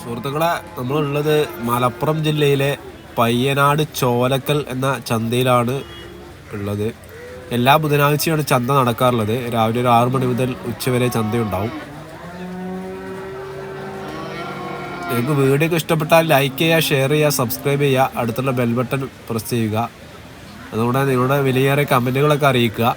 സുഹൃത്തുക്കളെ നമ്മളുള്ളത് മലപ്പുറം ജില്ലയിലെ പയ്യനാട് ചോലക്കൽ എന്ന ചന്തയിലാണ് ഉള്ളത്. എല്ലാ ബുധനാഴ്ചയാണ് ചന്ത നടക്കാറുള്ളത്. രാവിലെ ഒരു ആറു മണി മുതൽ ഉച്ചവരെ ചന്തയുണ്ടാവും. നിങ്ങൾക്ക് വീഡിയോ ഒക്കെ ഇഷ്ടപ്പെട്ടാൽ ലൈക്ക് ചെയ്യുക ഷെയർ ചെയ്യുക സബ്സ്ക്രൈബ് ചെയ്യുക അടുത്തുള്ള ബെൽബട്ടൺ പ്രസ് ചെയ്യുക. അതുകൊണ്ട് നിങ്ങളുടെ വിലയേറെ കമന്റുകളൊക്കെ അറിയിക്കുക.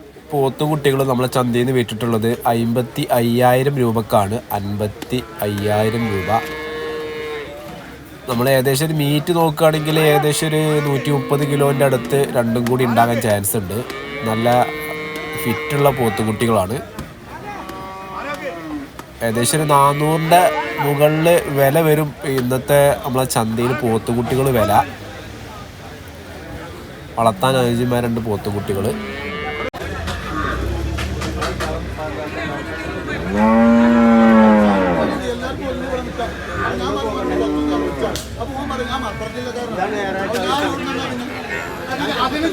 പോത്തുകുട്ടികൾ നമ്മളെ ചന്തയിൽ നിന്ന് വിറ്റിട്ടുള്ളത് അമ്പത്തി അയ്യായിരം രൂപക്കാണ്. അൻപത്തി അയ്യായിരം രൂപ. നമ്മൾ ഏകദേശം ഒരു മീറ്റ് നോക്കുകയാണെങ്കിൽ ഏകദേശം ഒരു നൂറ്റി മുപ്പത് കിലോന്റെ അടുത്ത് രണ്ടും കൂടി ഉണ്ടാകാൻ ചാൻസ് ഉണ്ട്. നല്ല ഫിറ്റുള്ള പോത്തുകുട്ടികളാണ് ഏകദേശം ഒരു നാനൂറിന്റെ മുകളിൽ വില വരും ഇന്നത്തെ നമ്മളെ ചന്തയിൽ പോത്തുകുട്ടികൾ വില. വളർത്താൻ അനുയോജ്യമായ രണ്ട്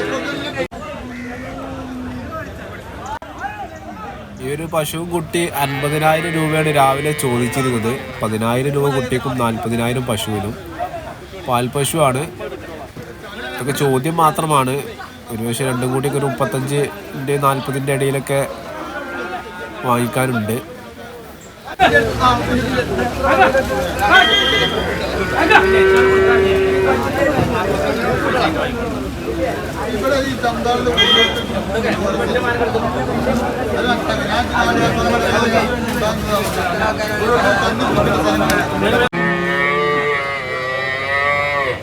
പോത്തുകുട്ടികൾ ഈ ഒരു പശു കുട്ടി അൻപതിനായിരം രൂപയാണ് രാവിലെ ചോദിച്ചിരുന്നത്. പതിനായിരം രൂപ കുട്ടിക്കും നാൽപ്പതിനായിരം പശുവിനും പാൽ പശുവാണ്. ഇതൊക്കെ ചോദ്യം മാത്രമാണ്. ഒരു പക്ഷേ രണ്ടും കൂടി ഒരു മുപ്പത്തഞ്ചിന്റെ നാൽപ്പതിന്റെ ഇടയിലൊക്കെ വാങ്ങിക്കാനുണ്ട്.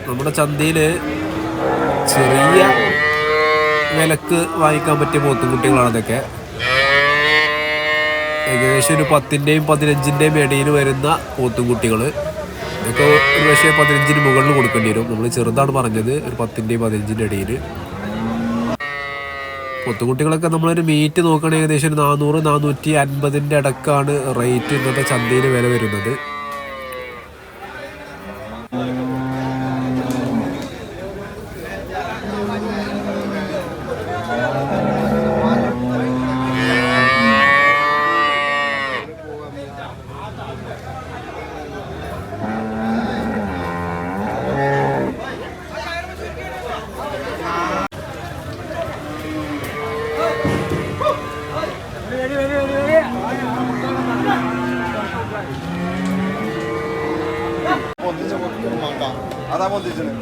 നമ്മുടെ ചന്തയിൽ ചെറിയ വിലക്ക് വാങ്ങിക്കാൻ പറ്റിയ പോത്തുകുട്ടികളാണ് ഇതൊക്കെ. ഏകദേശം ഒരു പത്തിന്റെയും പതിനഞ്ചിന്റെയും ഇടയിൽ വരുന്ന പോത്തുകുട്ടികൾ ഇതൊക്കെ ഒരു പക്ഷേ പതിനഞ്ചിന് മുകളിൽ കൊടുക്കേണ്ടി വരും. നമ്മൾ ചെറുതാണ് പറഞ്ഞത് ഒരു പത്തിന്റെയും പതിനഞ്ചിന്റെ ഇടയിൽ പോത്തുകുട്ടികളൊക്കെ നമ്മളൊരു മീറ്റ് നോക്കുകയാണെങ്കിൽ ഏകദേശം ഒരു നാനൂറ് നാനൂറ്റി അൻപതിന്റെ അടക്കാണ് റേറ്റ് ഇന്നത്തെ ചന്തയിൽ വില വരുന്നത്. പൊന്തിച്ച പൊത്തിനും വേണ്ട അതാ പൊന്തിച്ചത്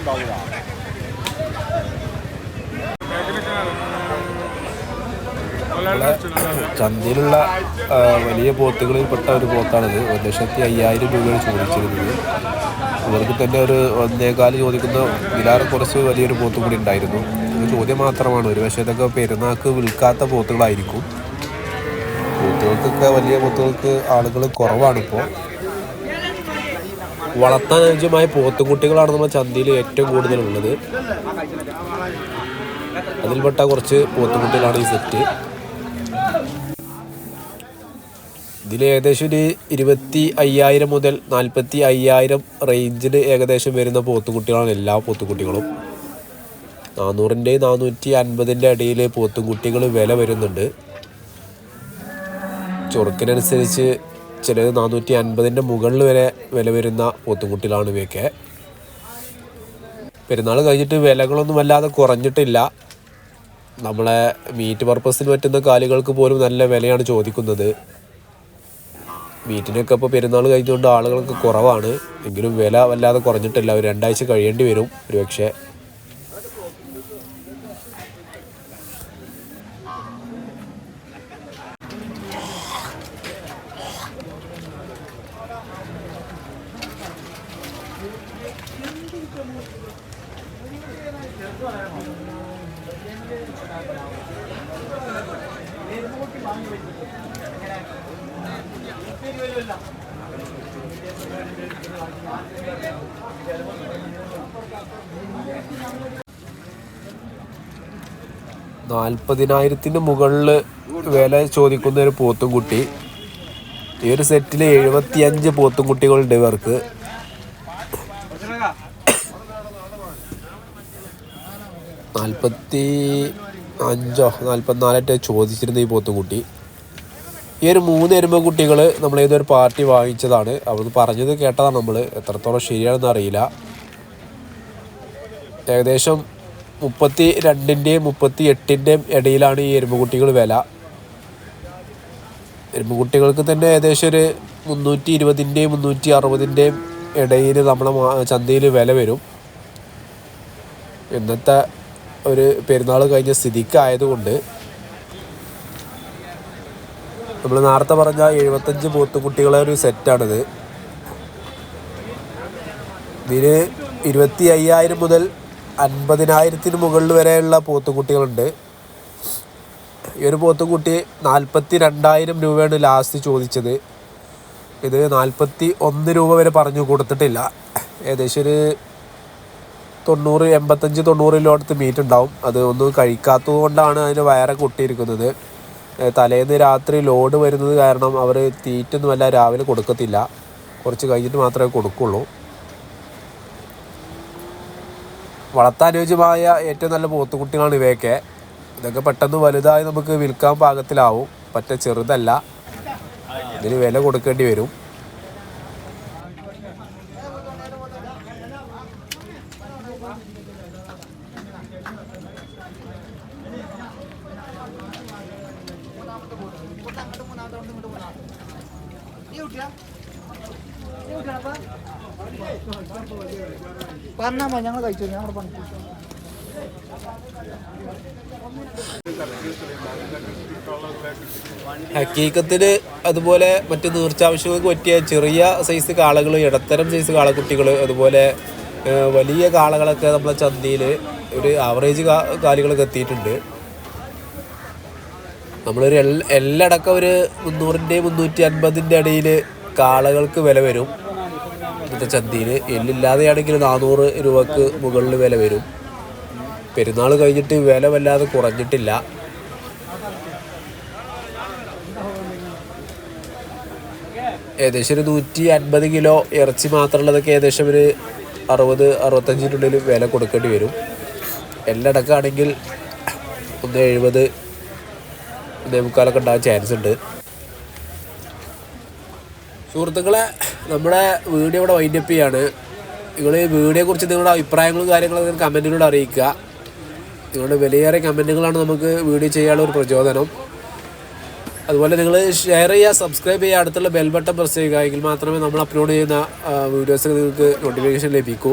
ഉണ്ടാവില്ല ചന്തയിലുള്ള വലിയ പോത്തുകളിൽപ്പെട്ട ഒരു പോത്താണിത്. ഒരു ലക്ഷത്തി അയ്യായിരം രൂപയാണ് ചോദിച്ചിരുന്നത്. ഇവർക്ക് തന്നെ ഒരു ഒന്നേകാൽ ചോദിക്കുന്ന വിലാറ് കുറച്ച് വലിയൊരു പോത്തും കൂടി ഉണ്ടായിരുന്നു. ചോദ്യം മാത്രമാണ്. ഒരു പക്ഷേ ഇതൊക്കെ പെരുന്നാൾക്ക് വിൽക്കാത്ത പോത്തുകളായിരിക്കും. പോത്തുകൾക്കൊക്കെ വലിയ പോത്തുകൾക്ക് ആളുകൾ കുറവാണ് അനുജ്യമായ പോത്തുകുട്ടികളാണ് നമ്മുടെ ചന്തയിൽ ഏറ്റവും കൂടുതലുള്ളത്. അതിൽപ്പെട്ട കുറച്ച് പോത്തുകുട്ടികളാണ് ഈ സെറ്റ്. ഇതിൽ ഏകദേശം ഒരു ഇരുപത്തി അയ്യായിരം മുതൽ നാൽപ്പത്തി അയ്യായിരം റേഞ്ചിൽ ഏകദേശം വരുന്ന പോത്തുകുട്ടികളാണ് എല്ലാ പോത്തുകുട്ടികളും നാനൂറിന്റെ നാനൂറ്റി അൻപതിന്റെ ഇടയിൽ പോത്തുകുട്ടികൾ വില വരുന്നുണ്ട്. ചൊറുക്കിനനുസരിച്ച് ചിലത് നാനൂറ്റി അൻപതിന്റെ മുകളിൽ വരെ വില വരുന്ന പോത്തുകുട്ടികളാണ് ഇവയൊക്കെ. പെരുന്നാൾ കഴിഞ്ഞിട്ട് വിലകളൊന്നും വല്ലാതെ കുറഞ്ഞിട്ടില്ല. നമ്മളെ മീറ്റ് പർപ്പസിന് പറ്റുന്ന കാലുകൾക്ക് പോലും നല്ല വിലയാണ് ചോദിക്കുന്നത്. മീറ്റിനൊക്കെ ഇപ്പോൾ പെരുന്നാൾ കഴിഞ്ഞുകൊണ്ട് ആളുകൾക്ക് കുറവാണ്. എങ്കിലും വില വല്ലാതെ കുറഞ്ഞിട്ടില്ല. ഒരു രണ്ടാഴ്ച കഴിയേണ്ടി വരും. ഒരു നാൽപ്പതിനായിരത്തിന് മുകളിൽ വില ചോദിക്കുന്ന ഒരു പോത്തും കുട്ടി ഈ ഒരു സെറ്റിൽ എഴുപത്തിയഞ്ച് പോത്തും കുട്ടികളുണ്ട് ഇവർക്ക്. നാൽപ്പത്തി അഞ്ചോ നാൽപ്പത്തിനാലായിട്ട് ചോദിച്ചിരുന്ന ഈ പോത്തുകുട്ടി. ഈ ഒരു മൂന്ന് എരുമ കുട്ടികൾ നമ്മൾ ഏതൊരു പാർട്ടി വാങ്ങിച്ചതാണ്. അവിടുന്ന് പറഞ്ഞത് കേട്ടതാണ് നമ്മൾ എത്രത്തോളം ശരിയാണെന്ന് അറിയില്ല. ഏകദേശം മുപ്പത്തി രണ്ടിന്റെയും മുപ്പത്തി എട്ടിന്റെയും ഇടയിലാണ് ഈ എരുമകുട്ടികൾ വില. എരുമകുട്ടികൾക്ക് തന്നെ ഏകദേശം ഒരു മുന്നൂറ്റി ഇരുപതിന്റെയും മുന്നൂറ്റി അറുപതിന്റെയും ഇടയിൽ നമ്മുടെ ചന്തയിൽ വില വരും. ഇന്നത്തെ ഒരു പെരുന്നാൾ കഴിഞ്ഞ സ്ഥിതിക്കായതുകൊണ്ട് നമ്മൾ നേരത്തെ പറഞ്ഞ എഴുപത്തഞ്ച് പോത്തുകുട്ടികളെ ഒരു സെറ്റാണിത്. ഇതിന് ഇരുപത്തി അയ്യായിരം മുതൽ അൻപതിനായിരത്തിന് മുകളിൽ വരെയുള്ള പോത്തുകുട്ടികളുണ്ട്. ഈ ഒരു പോത്തുകുട്ടി നാൽപ്പത്തി രണ്ടായിരം രൂപയാണ് ലാസ്റ്റ് ചോദിച്ചത്. ഇത് നാൽപ്പത്തി ഒന്ന് രൂപ വരെ പറഞ്ഞു കൊടുത്തിട്ടില്ല. ഏകദേശം ഒരു തൊണ്ണൂറ് എൺപത്തഞ്ച് തൊണ്ണൂറിലോടത്ത് മീറ്റ് ഉണ്ടാവും. അത് ഒന്നും കഴിക്കാത്തത് കൊണ്ടാണ് അതിന് വയറൊക്കെ കൊട്ടിയിരിക്കുന്നത് തലേന്ന് രാത്രി ലോഡ് വരുന്നത് കാരണം അവർ തീറ്റൊന്നും അല്ല രാവിലെ കൊടുക്കത്തില്ല. കുറച്ച് കഴിഞ്ഞിട്ട് മാത്രമേ കൊടുക്കുള്ളൂ. വളർത്താനുയോജ്യമായ ഏറ്റവും നല്ല പോത്തുകുട്ടികളാണ് ഇവയൊക്കെ. ഇതൊക്കെ പെട്ടെന്ന് വലുതായി നമുക്ക് വിൽക്കാൻ പാകത്തിലാവും. പറ്റ ചെറുതല്ല. ഇതിന് വില കൊടുക്കേണ്ടി വരും. പറഞ്ഞാൽ മതി ഞങ്ങൾ കഴിച്ചു ഞങ്ങൾ പറഞ്ഞു ഹക്കീക്കത്തിൽ അതുപോലെ മറ്റു നീർച്ചാവശ്യങ്ങൾക്ക് പറ്റിയ ചെറിയ സൈസ് കാളകൾ ഇടത്തരം സൈസ് കാളക്കുട്ടികൾ അതുപോലെ വലിയ കാളകളൊക്കെ നമ്മളെ ചന്തയിൽ ഒരു ആവറേജ് കാലുകളൊക്കെ എത്തിയിട്ടുണ്ട്. നമ്മളൊരു എൽ എല്ലടക്കം ഒരു മുന്നൂറിന്റെ മുന്നൂറ്റി അൻപതിന്റെ ഇടയിൽ കാളകൾക്ക് വില വരും. ഇന്നത്തെ ചന്തയിൽ എല്ലില്ലാതെയാണെങ്കിൽ നാനൂറ് രൂപക്ക് മുകളിൽ വില വരും. പെരുന്നാൾ കഴിഞ്ഞിട്ട് വില വല്ലാതെ കുറഞ്ഞിട്ടില്ല. ഏകദേശം ഒരു നൂറ്റി അൻപത് കിലോ ഇറച്ചി മാത്രമുള്ളതൊക്കെ ഏകദേശം ഒരു അറുപത് അറുപത്തഞ്ചിനുള്ളിൽ വില കൊടുക്കേണ്ടി വരും. എല്ലടക്കാണെങ്കിൽ ഒന്ന് എഴുപത് ഒന്നേ മുക്കാലൊക്കെ ഉണ്ടാകാൻ ചാൻസ് ഉണ്ട്. സുഹൃത്തുക്കളെ നമ്മുടെ വീഡിയോ ഇവിടെ വൈൻഡപ്പ് ചെയ്യാണ്. നിങ്ങൾ ഈ വീഡിയോയെക്കുറിച്ച് നിങ്ങളുടെ അഭിപ്രായങ്ങളും കാര്യങ്ങളും കമന്റിലൂടെ അറിയിക്കുക. നിങ്ങളുടെ വിലയേറിയ കമന്റുകളാണ് നമുക്ക് വീഡിയോ ചെയ്യാനുള്ള ഒരു പ്രചോദനം. അതുപോലെ നിങ്ങൾ ഷെയർ ചെയ്യുക സബ്സ്ക്രൈബ് ചെയ്യുക അടുത്തുള്ള ബെൽ ബട്ടൺ പ്രസ് ചെയ്യുക. എങ്കിൽ മാത്രമേ നമ്മൾ അപ്ലോഡ് ചെയ്യുന്ന വീഡിയോസിന് നിങ്ങൾക്ക് നോട്ടിഫിക്കേഷൻ ലഭിക്കൂ.